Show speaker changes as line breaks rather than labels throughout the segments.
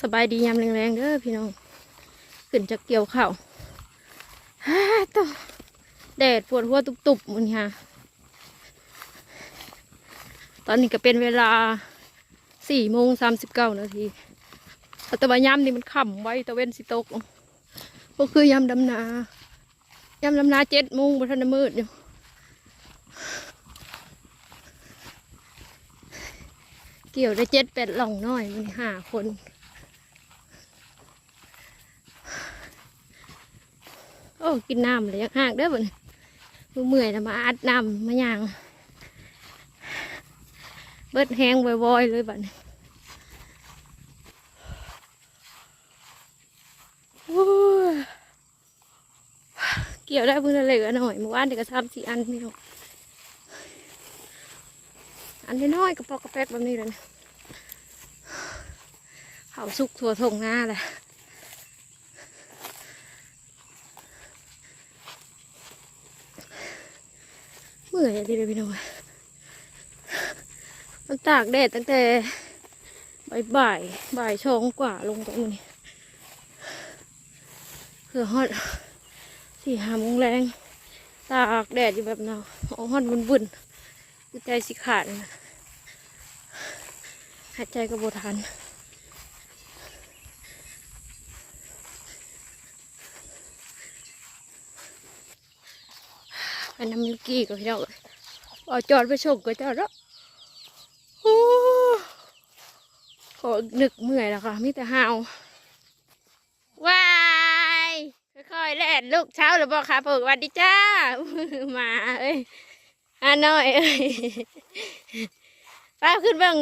สบายดียามแรงๆเด้อพี่น้องขึ้นจากเกี่ยวข้าวฮ่าต่อแดดปวดหัวตุบๆมันค่ะตอนนี้ก็เป็นเวลาสี่โมงสามสิบเก้านาทีแต่ว่ายามนี่มันค่ำไว้ตะเว้นสิตกก็คือยามดำนายามดำนาเจ็ดโมงบนทันมืดอยู่เกี่ยวได้เจ็ดเป็ดหล่องน้อยมันห้าคน โอ้กินน้ำเลยยังห่างเด้อบ่นมือเมื่อยแล้วมาอัดน้ำมาย่าง เบิดแห้งวอยๆเลยบัดนี้โอ้ยเกี่ยวได้เพิ่งเหลือหน่อยเมื่อวานเด็กก็ทำสี่อันไม่หรอกอันน้อยๆกระปอกกระแป๊กแบบนี้เลยนะเขาสุกถั่วทงหน้าแหละ มื่อยอะทีเดียวพี่น้องมันตากแดดตั้งแต่บ่ายบ่ายๆบ่ายชองกว่าลงตรงนี้เพื่อฮอดสี่หามงแรง ตากแดดอยู่แบบนั้นเอาฮอดบุนบุนๆคือใจสิขาดหายใจก็บทัน ไปน้ำมิลกี้กับพี่น้องเอ้าจอดไปส่งก็จอดแล้วโอ้ก็นึกเมื่อยแล้วค่ะมีแต่หาวว้ายค่อยๆแล่นลูกเช้าหรือบอกค่ะเปิดวันดีจ้ามาเอ้ยอาน้อยเอ้ยป้าขึ้นเบิง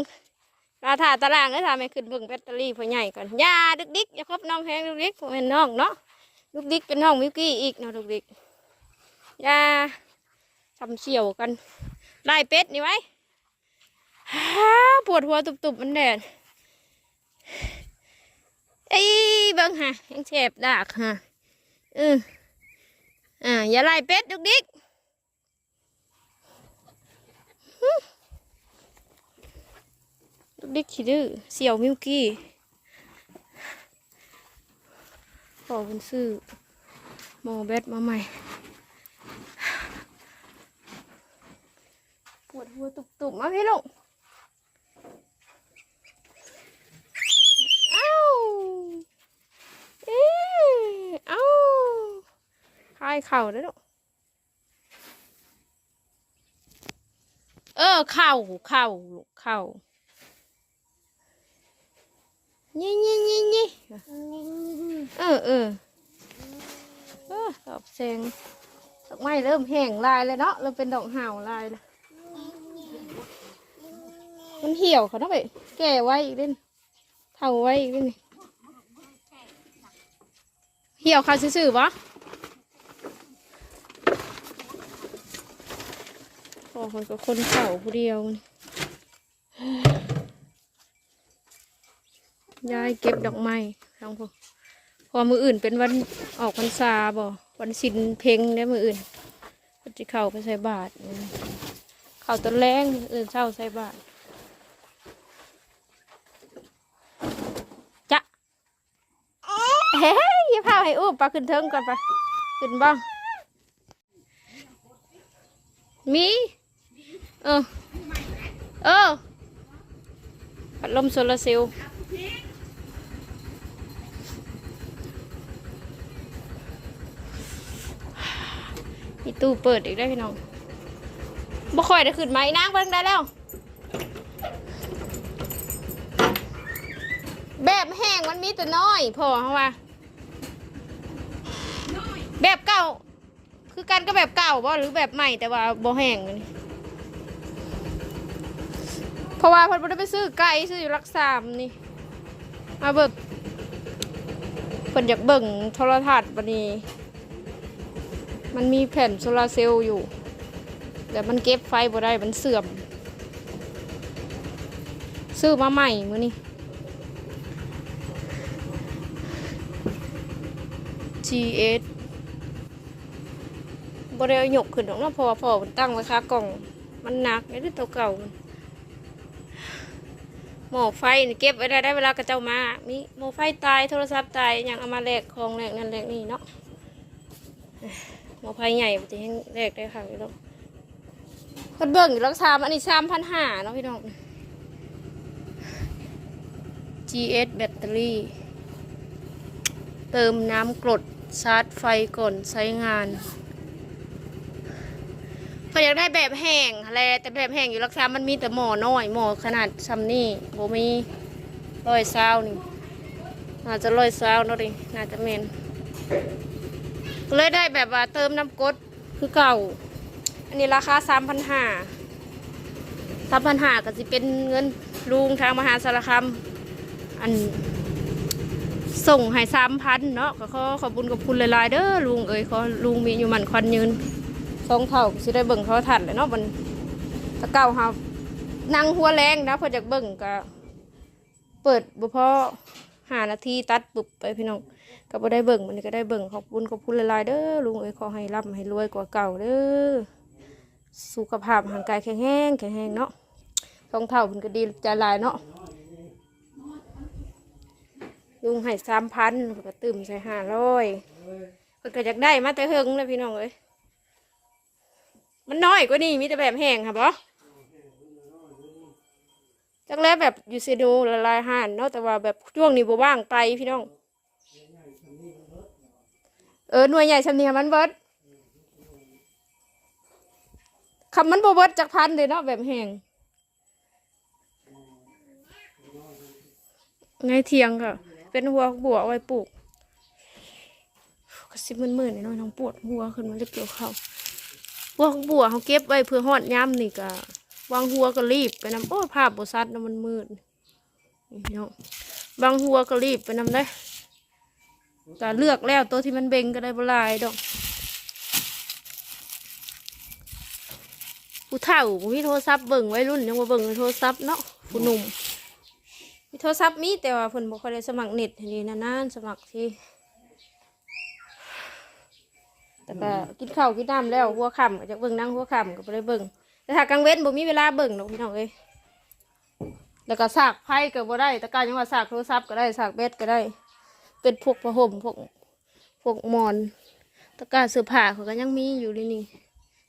ราถาตารางได้วทำให้ขึ้นเบิงแบตเตอรี่พ่อใหญ่ก่อนยาดึกดิกอย่าคบน้องแพงดึกดิกผมเป็นน้องเนาะดึกดิกเป็นน้องมิวกี้อีกเนาะดึกดิกยา ทำเสี่ยวกันไล่เป็ดนี่ไว้ฮ่าปวดหัวตุบๆมันแดดไอ้บิ่งฮะยังเจ็บดากฮะเอออ่าอย่าไล่เป็ดดุกดิกดุกดิกขี้ดื้อเสี่ยวมิวกี้ขอคุณซื้อมอแบตมาใหม่ วดหัวตุบๆมาพี่ลูกเอ้าเอ้ยเอ้าคลายเข่าได้อลูกเออ เข่าเข่าลูกเข่ายี่ยี่ยี่ยี่เออเออเออตอบแซงดอกไม้เริ่มแห้งลายเลยเนาะเริ่มเป็นดอกห่าวลายแล้ว มันเหี่ยวเขาต้องไปแก่ไว้อีกเล่นเท่าไว้อีกเล่นเหี่ยวเขาซื่อๆปะพอคนกับคนเข่าผู้เดียวนี่ยายเก็บดอกไม้ทั้งพวกพอมืออื่นเป็นวันออกพรรษาบ่วันสินเพ็งได้มืออื่นก็จะเข้าไปใส่บาตรเข้าตอนแรงอื่นเช้าใส่บาตร จะ เฮ้ยอย่าพาให้อุ้มปลาขึ้นเทิงก่อนไปขึ้นบ้างมีเออเออพัดลมโซลาร์เซลล์มีตู้เปิดอีกได้พี่น้องบ่ค่อยได้ขึ้นไหมนางเบิ่งได้แล้ว แบบแห้งมันมีแต่น้อยพอเขาว่าแบบเก่า คือ กันก็แบบเก่าบ่หรือแบบใหม่แต่ว่าบ่แห้งนี่เพราะว่าเพิ่นบ่ได้ไปซื้อไก่ซื้ออยู่รักสามนี่มาเบิ่งเพิ่นอยากเบิ่งโทรทัศน์บัดนี้ มันมีแผ่นโซลาร์เซลล์อยู่ แต่มันเก็บไฟบ่ได้มันเสื่อม ซื้อมาใหม่มื้อนี้ GS บริเอาหยกขึ้นหรอกเนาพอพอมันตั้งไว้ค่ากล่อง มันหนักไอ้ที่ตัวเก่ามันหมอไฟเก็บไว้ได้ได้เวลากระเจ้ามา มีหมอไฟตายโทรศัพท์ตายอย่างเอามาแลกของแลกนั่นแลกนี่เนาะหมอไฟใหญ่จะให้แลกได้ค่ะพี่น้องเพิ่นเบิ่งอยู่ราคาอันนี้สามพันห้าเนาะพี่น้อง GS แบตเตอรี่ เติมน้ำกรดชาร์จไฟก่อนใช้งาน เพิ่นอยากได้แบบแห้งอะไรแต่แบบแห้งอยู่ราคามันมีแต่หมอน้อยหมอขนาดซัมนี่โบมีร้อยซาวนี่น่าจะร้อยซาวเนาะดิน่าจะเมนก็เลยได้แบบว่าเติมน้ำกดคือเก่า อันนี้ราคาสามพันห้าสามพันห้าก็จะเป็นเงินลุงทางมหาสารคามอันส่งให้สามพันเนาะก็ขอขอบคุญขอบคุณหลายๆเด้อลุงเอ้ยขอลุงมีอยู่หมันควันยืน สองเท่าสิได้เบิ่งเขาทัดเลยเนาะมันตะเก้าเฮานั่งหัวแรงนะเพื่อจากเบิ่งก็เปิดบ่พอหานาทีตัดปุบไปพี่น้องก็บ่ได้เบิ่งมันนี้ก็ได้เบิ่งขอบคุณขอบคุณหลายๆเด้อลุงเอ้ยขอให้ร่ำให้รวยกว่าเก่าเด้อสุขภาพร่างกายแข็งแรงแข็งแรงเนาะสองเท่าเพิ่นก็ดีใจลายเนาะลุงให้สามพันก็ตื่มใส่ห้าร้อยเพิ่นก็อยากได้มาแต่เฮิงเลยพี่น้องเอ้ย มันน้อยกว่านี่มีแต่แบบแห้งค่ะบอจักแล้วแบบอยู่เซโดละลายห่านเนาะแต่ว่าแบบช่วงนี้บ่ว่างไปพี่น้อง เออหน่วยใหญ่ชำนีมันเบิดคำมันบ่เบิดจากพันเลยเนาะแบบแห้งไงเทียงค่ะ เป็นหัวบัวเอาไว้ปลูกก็สิบมึนๆนิดหน่อยน้องปวดหัวขึ้นมาจะเกี่ยวเขา หัวของบัวเขาเก็บไว้เพื่อหอดย้ำนี่ก็วางหัวก็รีบไปนำโอ้ภาพบซัดนะมันมืดนี่พี่น้องบางหัวก็รีบไปนำได้แต่เลือกแล้วตัวที่มันเบ่งก็ได้บลายดอกผู้เฒ่าผู้มีโทรศัพท์เบิ่งไว้รุ่นยังมาเบิ่งโทรศัพท์เนาะผู้หนุ่มมีโทรศัพท์มีแต่ว่าเพิ่นบ่ค่อยได้สมัครเน็ตนี้นานๆสมัครที แต่ก็กินข้าวกินน้ำแล้วหัวค่ำก็จะเบิ่งนั่งหัวค่ำก็บ่ได้เบิ่งแต่ถ้ากลางเว้นบ่มีเวลาเบิ่งดอกพี่น้องเอ้ยแล้วก็สากไพ่ก็บ่ได้แต่การยังว่าสากโทรศัพท์ก็ได้สากเบ็ดก็ได้ เป็นพวกผ้าห่มพวกพวกหมอนตะกร้าเสื้อผ้าเขาก็ยังมีอยู่เลยนี่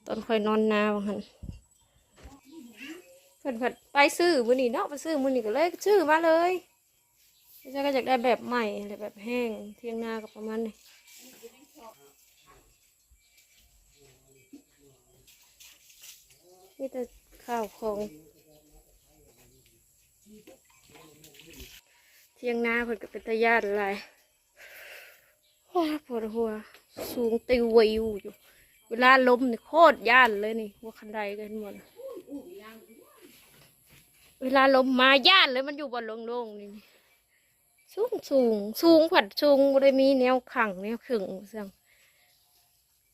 ตอนค่อยนอนนาบางหันเพิ่นเพิ่นไปซื้อมือนี้เนาะไปซื้อมือนี้ก็เลยซื้อมาเลยเจ้าก็อยากได้แบบใหม่อะไรแบบแห้งเทียงนาก็ประมาณนี้ มีแต่ข้าวของเทียงนาเพิ่นก็เป็นตะยานหลายโอ้ปวดหัว สูงติววิวอยู่ เวลาล้มนี่โคตรย่านเลยนี่หัวคันไดกันหมดเวลาล้มมาย่านเลยมันอยู่บนโล่งๆนี่สูงสูงสูงผัดสูงบ่ได้มีแนวขังแนวขึงเสียง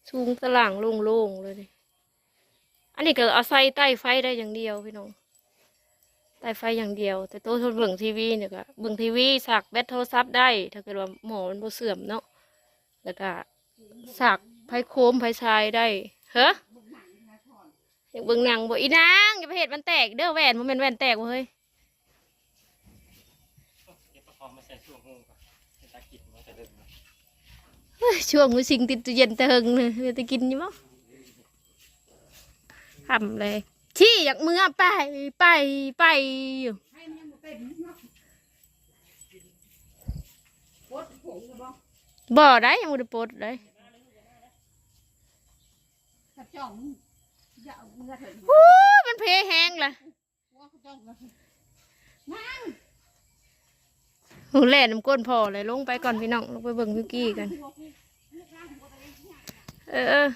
สูงตะล่างโล่งๆเลยนี่ อันนี้ก็เอาใส่ใต้ไฟได้อย่างเดียวพี่น้องใต้ไฟอย่างเดียว แต่ตัวทนเบิ่งทีวีเนี่ยก็เบิ่งทีวีสักแบตโทรศัพท์ได้ ถ้าเกิดว่าหมอมันบ่เสื่อมเนาะแล้วก็สักไฟโคมไฟชายได้เฮ้ออยากเบิ่งหนังบ่อีนางอย่าไปเห็ดมันแตกเด้อแหวนมันเป็นแหวนแตกบ่เฮ้ย
ช่วงหูก่อนเป็นตากินมาแต่เดิมนะ
เฮ้ยช่วงมือสิงติดตู้เย็นแต่เฮิงเลยจะกินอยี่มั้ง ทำเลย ที่อยากมือไปไปไปอยู่บ่ได้ยังไม่ได้ปลดเลยโอ้มันเพแห้งล่ะ
หัวกระจ่องเลย
หูแหล่น้ำก้นพอเลยลงไปก่อนพี่น้องลงไปเบิ่งวิวกี้กันเออเออ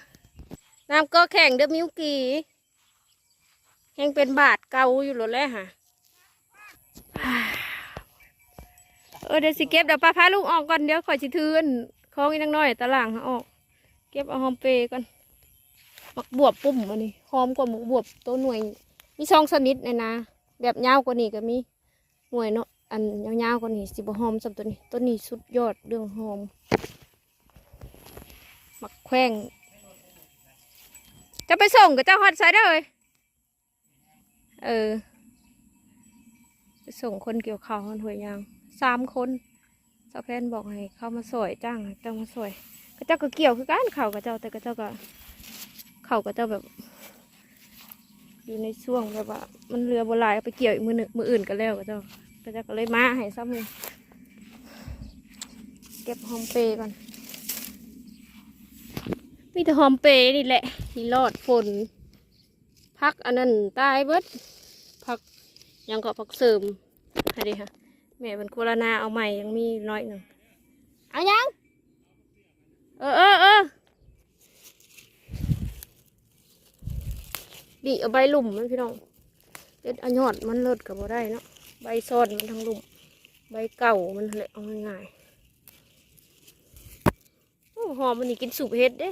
น้ำก็แข่งเด้อมิวกี้ ยังเป็นบาทเก่าอยู่หลดแล้วค่ะเออเดี๋ยวสิเก็บเดี๋ยวป้าพาลูกออกก่อนเดี๋ยวขอยสิทือนของอีนักน้อยตะล่างออก เก็บเอาหอมเปก่อนหมักบวบปุ่มอันนี้หอมกว่าหมักบวบตัวหน่วย มีช่องสนิทเลยนะแบบยาวกว่านี้ก็มีหน่วยเนาะอันยาวๆกว่านี้สิบหอมสัตัวนี้ตัวนี้สุดยอดเรื่องหอมหมักแข้งจะไปส่งกับเจ้าฮอดไซเดอร์เลย เออ ส่งคนเกี่ยวข้าวมันหวยยางสามคนสาวแพนบอกให้เข้ามาสวยจ้างเจ้ามาสวยก็เจ้าก็เกี่ยวคือกันเขากับเจ้าแต่ก็เจ้าก็เขากับเจ้าแบบ อยู่ในช่วงแบบว่า มันเรือโบราณไปเกี่ยวอีกมือหนึ่งมืออื่นก็แล้วกับเจ้าก็เจ้าก็เลยมาให้ซ้ำเลยเก็บหอมเปย์ก่อนมีแต่หอมเปย์นี่แหละที่รอดฝน พักอันนั้นตายเบิดพักยังก็ผักเสริมให้ดิค่ะแม่เป็นโคโรนาเอาใหม่ยังมีน้อยหนึ่งเอายัง เออเออเออดิเอาใบหลุ่มมันพี่น้องเด็ดเอายอดมันเลิศกับบ่ได้เนาะใบซ่อนมันทั้งหลุ่ม ใบเก่ามันแหละเอาง่ายๆโอ้หอมมันนี่กินสุปเห็ดเด้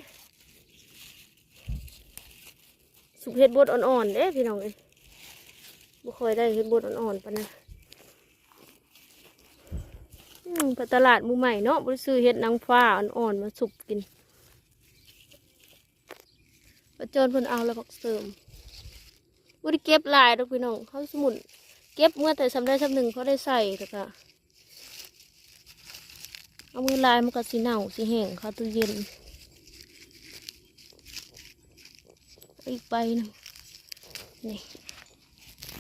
สุปเห็ดบดอ่อนๆเด้พี่น้องเอ้ยบ่เคยได้เห็ดบดอ่อนๆปะนะอืมไปตลาดมือใหม่เนาะบ่ได้ซื้อเห็ดนางฟ้าอ่อนๆมาสุบกินประเจิญเพิ่นเอาแล้วพักเสริมบ่ได้เก็บลายดอกพี่น้องเขาสมุนเก็บเมื่อแต่สำได้สำหนึ่งเขาได้ใส่แต่ก็เอามือลายมันก็สีเน่าสีแห้งเขาตู้เย็นเอีกใบหนึงนี่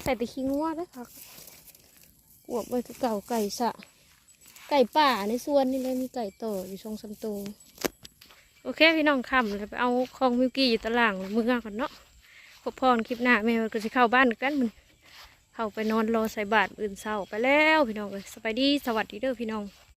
ใส่ต่ขี้งัวได้อค่ะกวบไว้คือเก่าไก่สะ ไก่ป่าในสวนนี่เลยมีไก่ต่ออยู่ช่องสามตัวโอเคพี่น้องคำแล้วไปเอาของมิวกี้อยู่ตารางมือก่อนเนาะพบพรคลิปหน้าแม่ก็จะเข้าบ้านกันมันเข้าไปนอนรอใส่บาตรอื่นเศร้าไปแล้วพี่น้องเลยสบายดีสวัสดีเด้อพี่น้อง